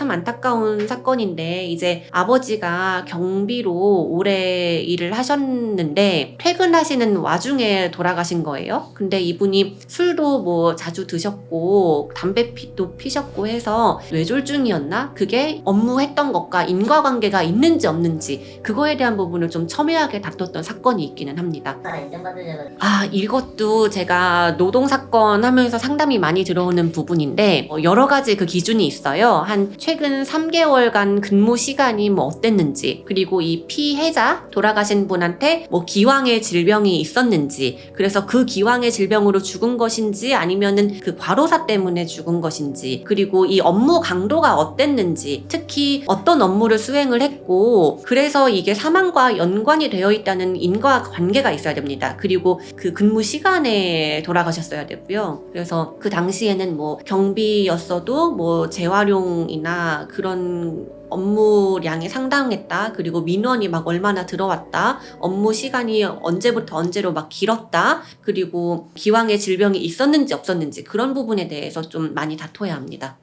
참 안타까운 사건인데 이제 아버지가 경비로 오래 일을 하셨는데 퇴근하시는 와중에 돌아가신 거예요. 근데 이분이 술도 뭐 자주 드셨고 담배 피도 피셨고 해서 뇌졸중이었나? 그게 업무했던 것과 인과관계가 있는지 없는지 그거에 대한 부분을 좀 첨예하게 다뤘던 사건이 있기는 합니다. 인정받으려면 아, 이것도 제가 노동 사건 하면서 상담이 많이 들어오는 부분인데, 어, 여러 가지 그 기준이 있어요. 한 최근 3개월간 근무 시간이 뭐 어땠는지, 그리고 이 피해자, 돌아가신 분한테 뭐 기왕의 질병이 있었는지, 그래서 그 기왕의 질병으로 죽은 것인지 아니면은 그 과로사 때문에 죽은 것인지, 그리고 이 업무 강도가 어땠는지, 특히 어떤 업무를 수행을 했고, 그래서 이게 사망과 연관이 되어 있다는 인과 관계가 있어야 됩니다. 그리고 그 근무 시간에 돌아가셨어야 되고요. 그래서 그 당시에는 뭐 경비였어도 뭐 재활용이나 그런 업무량이 상당했다. 그리고 민원이 막 얼마나 들어왔다. 업무 시간이 언제부터 언제로 막 길었다. 그리고 기왕의 질병이 있었는지 없었는지 그런 부분에 대해서 좀 많이 다퉈야 합니다.